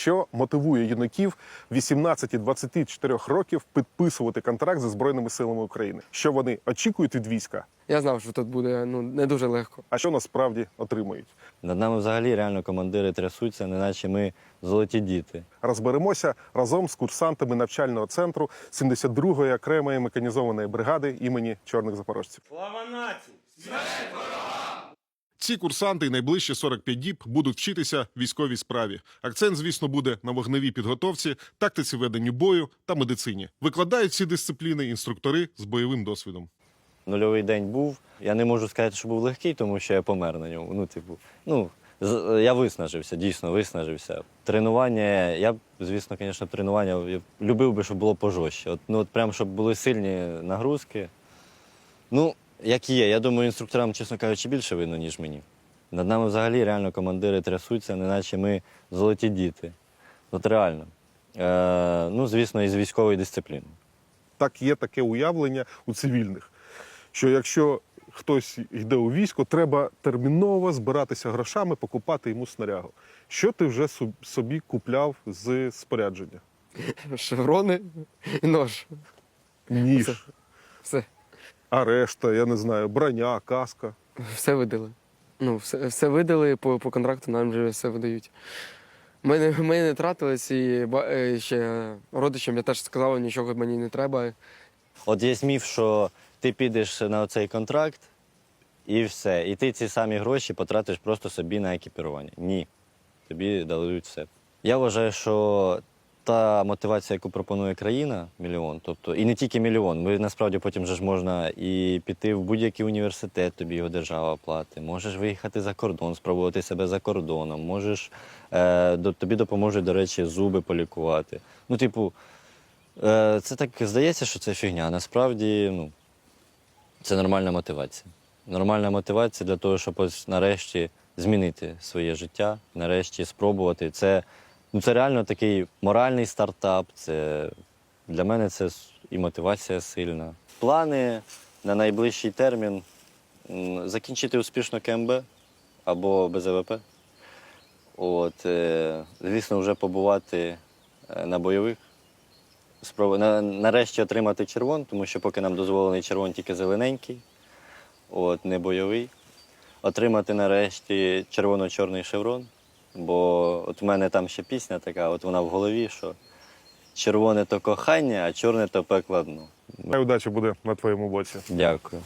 Що мотивує юнаків 18 і 24 років підписувати контракт зі Збройними силами України? Що вони очікують від війська, Я знав, що тут буде ну, не дуже легко. а що насправді отримують? Над нами взагалі реально командири трясуться, неначе ми золоті діти. Розберемося разом з курсантами навчального центру 72-ї окремої механізованої бригади імені чорних запорожців. Слава нації! Ці курсанти найближчі 45 діб будуть вчитися військовій справі. Акцент, звісно, буде на вогневій підготовці, тактиці веденню бою та медицині. Викладають ці дисципліни інструктори з бойовим досвідом. Нульовий день був. Я не можу сказати, що був легкий, тому що я помер на ньому. Ну, типу, ну, я виснажився, дійсно виснажився. Тренування, я звісно, звісно, тренування я любив би, щоб було пожорстче. От, ну, от прям, щоб були сильні нагрузки. Ну, як є, я думаю, інструкторам, чесно кажучи, більше видно, ніж мені. Над нами взагалі реально командири трясуться, неначе ми золоті діти. От реально. Е, ну, звісно, із військової дисципліни. Так є таке уявлення у цивільних, що якщо хтось йде у військо, треба терміново збиратися грошами, покупати йому снарягу. Що ти вже собі купляв з спорядження? Шеврони і нож. Ніж, Все. А решта, я не знаю, броня, каска. Все видали. Ну, все, все видали, по, по контракту нам вже все видають. Ми не, ми не тратились і е, ще родичам я теж сказав, нічого мені не треба. От є міф, що ти підеш на цей контракт і все. І ти ці самі гроші потратиш просто собі на екіпірування. Ні. Тобі дадуть все. Я вважаю, що та мотивація, яку пропонує країна, мільйон, тобто і не тільки мільйон. Ми насправді потім же ж можна і піти в будь-який університет, тобі його держава платить. Можеш виїхати за кордон, спробувати себе за кордоном. Можеш е, тобі допоможуть, до речі, зуби полікувати. Ну, типу, Е, Це так здається, що це фігня. Насправді, ну, це нормальна мотивація. Нормальна мотивація для того, щоб ось нарешті змінити своє життя, нарешті спробувати. Це, це реально такий моральний стартап. Це, для мене це і мотивація сильна. Плани на найближчий термін закінчити успішно КМБ або БЗВП. От, е, звісно, вже побувати е, на бойових спробу нарешті отримати червон, тому що поки нам дозволений червон тільки зелененький, от, не бойовий. Отримати нарешті червоно-чорний шеврон, бо от в мене там ще пісня така, от вона в голові, що червоне то кохання, а чорне то пекло дно. Хай удача буде на твоєму боці. Дякую.